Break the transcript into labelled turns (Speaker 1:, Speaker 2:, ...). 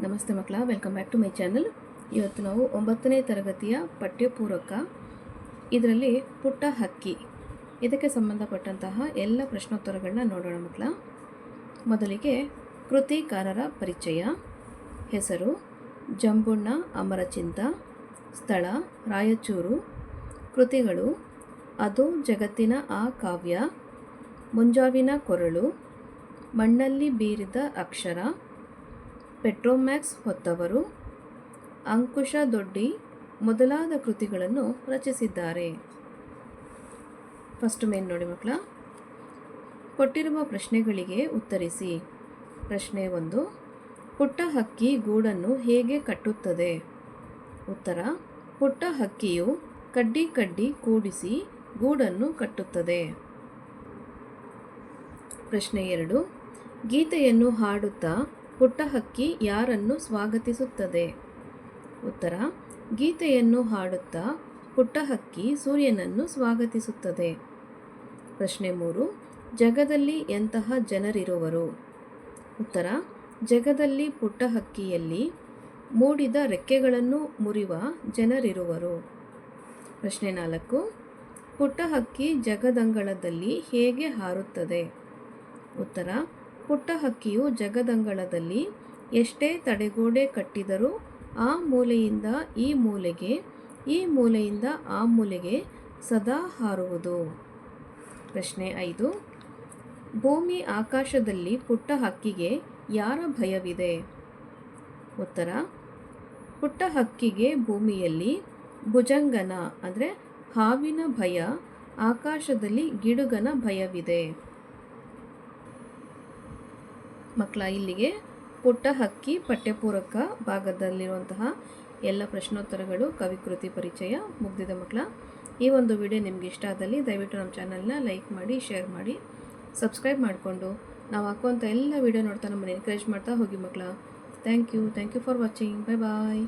Speaker 1: ನಮಸ್ತೆ ಮಕ್ಕಳ welcome back to my channel ಇವತ್ತು ನಾವು ಒಂಬತ್ತನೇ ತರಗತಿಯ ಪಠ್ಯಪೂರಕ, ಇದರಲ್ಲಿ ಪುಟ್ಟ ಹಕ್ಕಿ, ಇದಕ್ಕೆ ಸಂಬಂಧಪಟ್ಟಂತಹ ಎಲ್ಲ ಪ್ರಶ್ನೋತ್ತರಗಳನ್ನ ನೋಡೋಣ ಮಕ್ಕಳ. ಮೊದಲಿಗೆ ಕೃತಿಕಾರರ ಪರಿಚಯ, ಹೆಸರು, ಜಂಬುಣ್ಣ, ಅಮರಚಿಂತ, ಸ್ಥಳ, ರಾಯಚೂರು, ಕೃತಿಗಳು, ಅದು ಜಗತ್ತಿನ ಆ ಕಾವ್ಯ, ಮುಂಜಾವಿನ ಕೊರಳು, ಮಣ್ಣಲ್ಲಿ ಬೀರಿದ ಅಕ್ಷರ ಪೆಟ್ರೋಮ್ಯಾಕ್ಸ್ ಹೊತ್ತವರು ಅಂಕುಶ ದೊಡ್ಡಿ ಮೊದಲಾದ ಕೃತಿಗಳನ್ನು ರಚಿಸಿದ್ದಾರೆ. ಫಸ್ಟ್ ಮೇನ್ ನೋಡಿ ಮಕ್ಕಳ. ಕೊಟ್ಟಿರುವ ಪ್ರಶ್ನೆಗಳಿಗೆ ಉತ್ತರಿಸಿ. ಪ್ರಶ್ನೆ ಒಂದು, ಪುಟ್ಟ ಹಕ್ಕಿ ಗೂಡನ್ನು ಹೇಗೆ ಕಟ್ಟುತ್ತದೆ? ಉತ್ತರ, ಪುಟ್ಟ ಹಕ್ಕಿಯು ಕಡ್ಡಿ ಕಡ್ಡಿ ಕೂಡಿಸಿ ಗೂಡನ್ನು ಕಟ್ಟುತ್ತದೆ. ಪ್ರಶ್ನೆ ಎರಡು, ಗೀತೆಯನ್ನು ಹಾಡುತ್ತಾ ಪುಟ್ಟ ಹಕ್ಕಿ ಯಾರನ್ನು ಸ್ವಾಗತಿಸುತ್ತದೆ? ಉತ್ತರ, ಗೀತೆಯನ್ನು ಹಾಡುತ್ತಾ ಪುಟ್ಟ ಹಕ್ಕಿ ಸೂರ್ಯನನ್ನು ಸ್ವಾಗತಿಸುತ್ತದೆ. ಪ್ರಶ್ನೆ ಮೂರು, ಜಗದಲ್ಲಿ ಎಂತಹ ಜನರಿರುವರು? ಉತ್ತರ, ಜಗದಲ್ಲಿ ಪುಟ್ಟ ಹಕ್ಕಿಯಲ್ಲಿ ಮೂಡಿದ ರೆಕ್ಕೆಗಳನ್ನು ಮುರಿವ ಜನರಿರುವರು. ಪ್ರಶ್ನೆ ನಾಲ್ಕು ಪುಟ್ಟ ಹಕ್ಕಿ ಜಗದಂಗಳದಲ್ಲಿ ಹೇಗೆ ಹಾರುತ್ತದೆ? ಉತ್ತರ ಪುಟ್ಟ ಹಕ್ಕಿಯು ಜಗದಂಗಳದಲ್ಲಿ ಎಷ್ಟೇ ತಡೆಗೋಡೆ ಕಟ್ಟಿದರೂ ಆ ಮೂಲೆಯಿಂದ ಈ ಮೂಲೆಗೆ, ಈ ಮೂಲೆಯಿಂದ ಆ ಮೂಲೆಗೆ ಸದಾ ಹಾರುವುದು. ಪ್ರಶ್ನೆ ಐದು. ಭೂಮಿ ಆಕಾಶದಲ್ಲಿ ಪುಟ್ಟ ಹಕ್ಕಿಗೆ ಯಾರ ಭಯವಿದೆ? ಉತ್ತರ. ಪುಟ್ಟ ಹಕ್ಕಿಗೆ ಭೂಮಿಯಲ್ಲಿ ಭುಜಂಗನ, ಅಂದರೆ ಹಾವಿನ ಭಯ, ಆಕಾಶದಲ್ಲಿ ಗಿಡುಗನ ಭಯವಿದೆ. ಮಕ್ಕಳ ಇಲ್ಲಿಗೆ ಪುಟ್ಟ ಹಕ್ಕಿ ಪಠ್ಯಪೂರಕ ಭಾಗದಲ್ಲಿರುವಂತಹ ಎಲ್ಲ ಪ್ರಶ್ನೋತ್ತರಗಳು, ಕವಿಕೃತಿ ಪರಿಚಯ ಮುಗ್ದಿದೆ ಮಕ್ಕಳ. ಈ ಒಂದು ವಿಡಿಯೋ ನಿಮಗೆ ಇಷ್ಟ ಆದಲ್ಲಿ ದಯವಿಟ್ಟು ನಮ್ಮ ಚಾನಲ್ನ ಲೈಕ್ ಮಾಡಿ, ಶೇರ್ ಮಾಡಿ, ಸಬ್ಸ್ಕ್ರೈಬ್ ಮಾಡಿಕೊಂಡು. ನಾವು ಹಾಕುವಂಥ ಎಲ್ಲ ವಿಡಿಯೋ ನೋಡ್ತಾ ನಮ್ಮನ್ನು ಎನ್ಕರೇಜ್ ಮಾಡ್ತಾ ಹೋಗಿ ಮಕ್ಕಳ. Thank you thank you for watching bye bye